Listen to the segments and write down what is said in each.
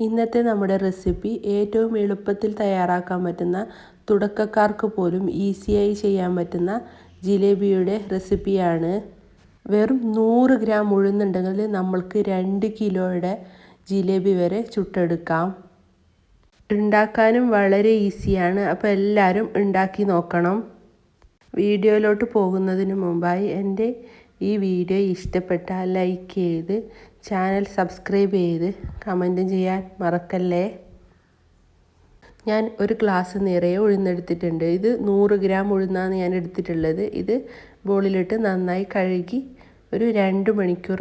ഇന്നത്തെ നമ്മുടെ റെസിപ്പി ഏറ്റവും എളുപ്പത്തിൽ തയ്യാറാക്കാൻ പറ്റുന്ന തുടക്കക്കാർക്ക് പോലും ഈസിയായി ചെയ്യാൻ പറ്റുന്ന ജിലേബിയുടെ റെസിപ്പിയാണ്. വെറും നൂറ് ഗ്രാം ഉഴുന്നുണ്ടെങ്കിൽ നമ്മൾക്ക് രണ്ട് കിലോയുടെ ജിലേബി വരെ ചുട്ടെടുക്കാം. ഉണ്ടാക്കാനും വളരെ ഈസിയാണ്. അപ്പോൾ എല്ലാവരും ഉണ്ടാക്കി നോക്കണം. വീഡിയോയിലോട്ട് പോകുന്നതിന് മുമ്പായി എന്റെ ഈ വീഡിയോ ഇഷ്ടപ്പെട്ടാൽ ലൈക്ക് ചെയ്ത് ചാനൽ സബ്സ്ക്രൈബ് ചെയ്ത് കമന്റും ചെയ്യാൻ മറക്കല്ലേ? ഞാൻ ഒരു ഗ്ലാസ് നിറയെ ഉഴുന്നെടുത്തിട്ടുണ്ട്. ഇത് നൂറ് ഗ്രാം ഉഴുന്നാണ് ഞാൻ എടുത്തിട്ടുള്ളത്. ഇത് ബോളിലിട്ട് നന്നായി കഴുകി ഒരു രണ്ട് മണിക്കൂർ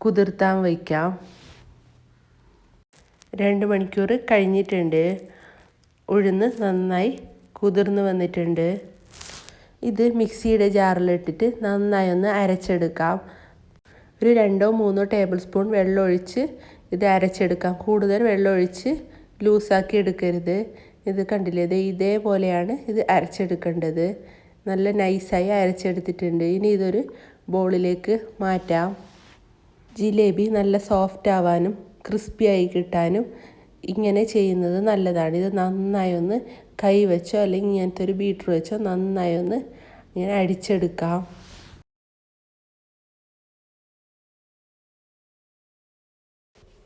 കുതിർത്താൻ വയ്ക്കാം. രണ്ട് മണിക്കൂർ കഴിഞ്ഞിട്ടുണ്ട്. ഉഴുന്ന് നന്നായി കുതിർന്ന് വന്നിട്ടുണ്ട്. ഇത് മിക്സിയുടെ ജാറിലിട്ടിട്ട് നന്നായി ഒന്ന് അരച്ചെടുക്കാം. ഒരു രണ്ടോ മൂന്നോ ടേബിൾ സ്പൂൺ വെള്ളമൊഴിച്ച് ഇത് അരച്ചെടുക്കാം. കൂടുതൽ വെള്ളമൊഴിച്ച് ലൂസാക്കി എടുക്കരുത്. ഇത് കണ്ടില്ലേ? ഇത് ഇതേപോലെയാണ് ഇത് അരച്ചെടുക്കേണ്ടത്. നല്ല നൈസായി അരച്ചെടുത്തിട്ടുണ്ട്. ഇനി ഇതൊരു ബോളിലേക്ക് മാറ്റാം. ജിലേബി നല്ല സോഫ്റ്റ് ആവാനും ക്രിസ്പിയായി കിട്ടാനും ഇങ്ങനെ ചെയ്യുന്നത് നല്ലതാണ്. ഇത് നന്നായി ഒന്ന് കൈ വെച്ചോ അല്ലെങ്കിൽ ഇങ്ങനത്തെ ഒരു ബീറ്റർ വെച്ചോ നന്നായി ഒന്ന് ഇങ്ങനെ അടിച്ചെടുക്കാം.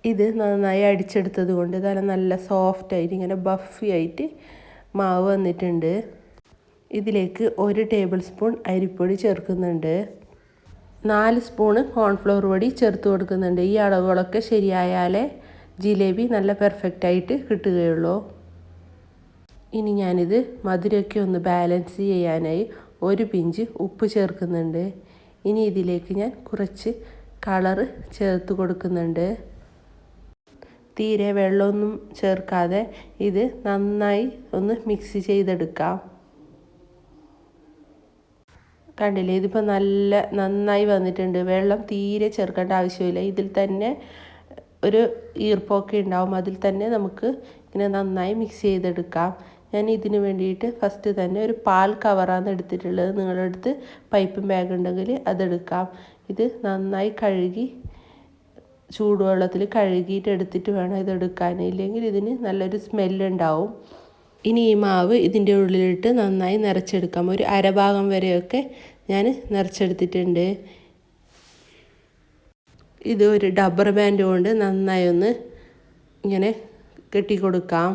ഇത് നന്നായി അടിച്ചെടുത്തത് കൊണ്ട് തല നല്ല സോഫ്റ്റ് ആയിട്ട് ഇങ്ങനെ ബഫി ആയിട്ട് മാവ് വന്നിട്ടുണ്ട്. ഇതിലേക്ക് ഒരു ടേബിൾ സ്പൂൺ അരിപ്പൊടി ചേർക്കുന്നുണ്ട്. നാല് സ്പൂണ് കോൺഫ്ലവർ പൊടി ചേർത്ത് കൊടുക്കുന്നുണ്ട്. ഈ അളവുകളൊക്കെ ശരിയായാലേ ജിലേബി നല്ല പെർഫെക്റ്റ് ആയിട്ട് കിട്ടുകയുള്ളൂ. ഇനി ഞാനിത് മധുരമൊക്കെ ഒന്ന് ബാലൻസ് ചെയ്യാനായി ഒരു പിഞ്ച് ഉപ്പ് ചേർക്കുന്നുണ്ട്. ഇനി ഇതിലേക്ക് ഞാൻ കുറച്ച് കളറ് ചേർത്ത് കൊടുക്കുന്നുണ്ട്. തീരെ വെള്ളമൊന്നും ചേർക്കാതെ ഇത് നന്നായി ഒന്ന് മിക്സ് ചെയ്തെടുക്കാം. കണ്ടില്ലേ? ഇതിപ്പോൾ നല്ല നന്നായി വന്നിട്ടുണ്ട്. വെള്ളം തീരെ ചേർക്കേണ്ട ആവശ്യമില്ല. ഇതിൽ തന്നെ ഒരു ഈർപ്പൊക്കെ ഉണ്ടാവും. അതിൽ തന്നെ നമുക്ക് ഇങ്ങനെ നന്നായി മിക്സ് ചെയ്തെടുക്കാം. ഞാൻ ഇതിന് വേണ്ടിയിട്ട് ഫസ്റ്റ് തന്നെ ഒരു പാൽ കവറാണ് എടുത്തിട്ടുള്ളത്. നിങ്ങളുടെ അടുത്ത് പൈപ്പ് ബാഗ് ഉണ്ടെങ്കിൽ അതെടുക്കാം. ഇത് നന്നായി കഴുകി ചൂടുവെള്ളത്തിൽ കഴുകിയിട്ട് എടുത്തിട്ട് വേണം ഇത് എടുക്കാൻ ഇല്ലെങ്കിൽ ഇതിന് നല്ലൊരു സ്മെല്ലുണ്ടാവും. ഇനി ഈ മാവ് ഇതിന്റെ ഉള്ളിലിട്ട് നന്നായി നിറച്ചെടുക്കാം. ഒരു അരഭാഗം വരെയൊക്കെ ഞാൻ നിറച്ചെടുത്തിട്ടുണ്ട്. ഇത് ഒരു ഡബ്ബർ ബാൻഡ് കൊണ്ട് നന്നായി ഒന്ന് ഇങ്ങനെ കെട്ടിക്കൊടുക്കാം.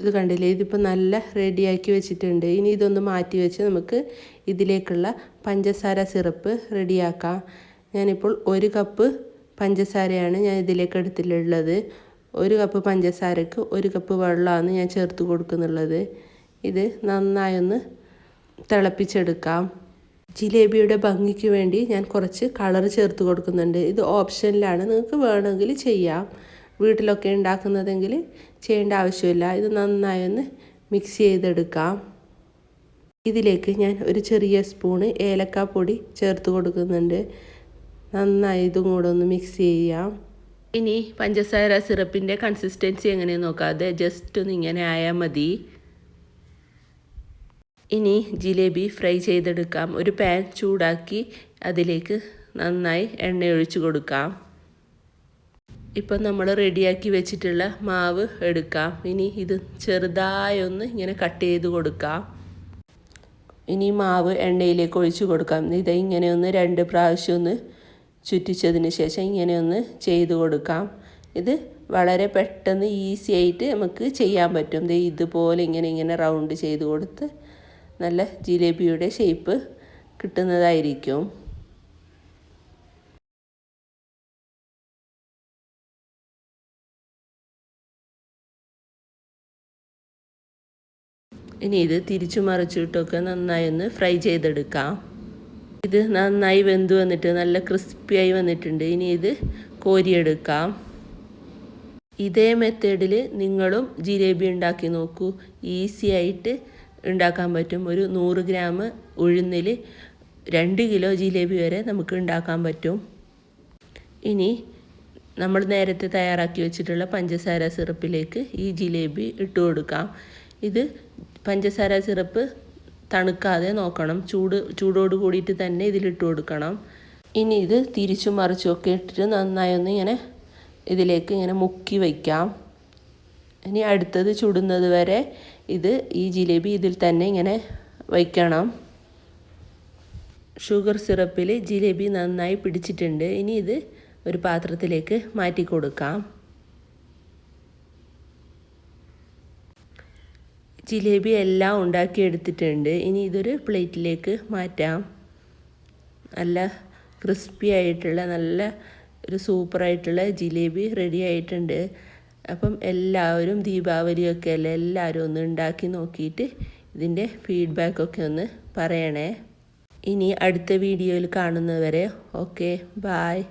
ഇത് കണ്ടില്ലേ? ഇതിപ്പോൾ നല്ല റെഡിയാക്കി വെച്ചിട്ടുണ്ട്. ഇനി ഇതൊന്ന് മാറ്റി വെച്ച് നമുക്ക് ഇതിലേക്കുള്ള പഞ്ചസാര സിറപ്പ് റെഡിയാക്കാം. ഞാനിപ്പോൾ ഒരു കപ്പ് പഞ്ചസാരയാണ് ഞാൻ ഇതിലേക്ക് എടുത്തിട്ടുള്ളത്. ഒരു കപ്പ് പഞ്ചസാരക്ക് ഒരു കപ്പ് വെള്ളമാണ് ഞാൻ ചേർത്ത് കൊടുക്കുന്നുള്ളത്. ഇത് നന്നായൊന്ന് തിളപ്പിച്ചെടുക്കാം. ജിലേബിയുടെ ഭംഗിക്ക് വേണ്ടി ഞാൻ കുറച്ച് കളർ ചേർത്ത് കൊടുക്കുന്നുണ്ട്. ഇത് ഓപ്ഷനിലാണ്. നിങ്ങൾക്ക് വേണമെങ്കിൽ ചെയ്യാം. വീട്ടിലൊക്കെ ഉണ്ടാക്കുന്നതെങ്കിൽ ചെയ്യേണ്ട ആവശ്യമില്ല. ഇത് നന്നായൊന്ന് മിക്സ് ചെയ്തെടുക്കാം. ഇതിലേക്ക് ഞാൻ ഒരു ചെറിയ സ്പൂണ് ഏലക്കാപ്പൊടി ചേർത്ത് കൊടുക്കുന്നുണ്ട്. നന്നായി ഇതും കൂടെ ഒന്ന് മിക്സ് ചെയ്യാം. ഇനി പഞ്ചസാര സിറപ്പിന്റെ കൺസിസ്റ്റൻസി എങ്ങനെയെന്ന് നോക്കാതെ ജസ്റ്റ് ഒന്ന് ഇങ്ങനെ ആയാൽ മതി. ഇനി ജിലേബി ഫ്രൈ ചെയ്തെടുക്കാം. ഒരു പാൻ ചൂടാക്കി അതിലേക്ക് നന്നായി എണ്ണ ഒഴിച്ചു കൊടുക്കാം. ഇപ്പം നമ്മൾ റെഡിയാക്കി വെച്ചിട്ടുള്ള മാവ് എടുക്കാം. ഇനി ഇത് ചെറുതായൊന്ന് ഇങ്ങനെ കട്ട് ചെയ്ത് കൊടുക്കാം. ഇനി മാവ് എണ്ണയിലേക്ക് ഒഴിച്ചു കൊടുക്കാം. ഇത് ഇങ്ങനെ ഒന്ന് രണ്ട് പ്രാവശ്യം ഒന്ന് ചുറ്റിച്ചതിന് ശേഷം ഇങ്ങനെ ഒന്ന് ചെയ്ത് കൊടുക്കാം. ഇത് വളരെ പെട്ടെന്ന് ഈസി ആയിട്ട് നമുക്ക് ചെയ്യാൻ പറ്റും. ഇതുപോലെ ഇങ്ങനെ ഇങ്ങനെ റൗണ്ട് ചെയ്ത് കൊടുത്ത് നല്ല ജിലേബിയുടെ ഷേപ്പ് കിട്ടുന്നതായിരിക്കും. ഇനി ഇത് തിരിച്ചു മറിച്ചിട്ടൊക്കെ നന്നായി ഒന്ന് ഫ്രൈ ചെയ്തെടുക്കാം. ഇത് നന്നായി വെന്ത് വന്നിട്ട് നല്ല ക്രിസ്പിയായി വന്നിട്ടുണ്ട്. ഇനി ഇത് കോരിയെടുക്കാം. ഇതേ മെത്തേഡിൽ നിങ്ങളും ജിലേബി ഉണ്ടാക്കി നോക്കൂ. ഈസി ആയിട്ട് ഉണ്ടാക്കാൻ പറ്റും. ഒരു നൂറ് ഗ്രാം ഉഴുന്നിൽ രണ്ട് കിലോ ജിലേബി വരെ നമുക്ക് ഉണ്ടാക്കാൻ പറ്റും. ഇനി നമ്മൾ നേരത്തെ തയ്യാറാക്കി വെച്ചിട്ടുള്ള പഞ്ചസാര സിറപ്പിലേക്ക് ഈ ജിലേബി ഇട്ട് കൊടുക്കാം. ഇത് പഞ്ചസാര സിറപ്പ് തണുക്കാതെ നോക്കണം. ചൂട് ചൂടോട് കൂടിയിട്ട് തന്നെ ഇതിലിട്ട് കൊടുക്കണം. ഇനി ഇത് തിരിച്ചും മറിച്ചും ഒക്കെ ഇട്ടിട്ട് നന്നായി ഒന്ന് ഇങ്ങനെ ഇതിലേക്ക് ഇങ്ങനെ മുക്കി വയ്ക്കാം ഇനി അടുത്തത് ചുടുന്നത് വരെ ഇത് ഈ ജിലേബി ഇതിൽ തന്നെ ഇങ്ങനെ വയ്ക്കണം. ഷുഗർ സിറപ്പിൽ ജിലേബി നന്നായി പിടിച്ചിട്ടുണ്ട്. ഇനി ഇത് ഒരു പാത്രത്തിലേക്ക് മാറ്റി കൊടുക്കാം. ജിലേബി എല്ലാം ഉണ്ടാക്കിയെടുത്തിട്ടുണ്ട്. ഇനി ഇതൊരു പ്ലേറ്റിലേക്ക് മാറ്റാം. നല്ല ക്രിസ്പി ആയിട്ടുള്ള നല്ല ഒരു സൂപ്പറായിട്ടുള്ള ജിലേബി റെഡി ആയിട്ടുണ്ട്. അപ്പം എല്ലാവരും ദീപാവലിയൊക്കെ അല്ലേ എല്ലാവരും ഒന്ന് ഉണ്ടാക്കി നോക്കിയിട്ട് ഇതിന്റെ ഫീഡ്ബാക്കൊക്കെ ഒന്ന് പറയണേ. ഇനി അടുത്ത വീഡിയോയിൽ കാണുന്നവരെ ഓക്കെ ബായ്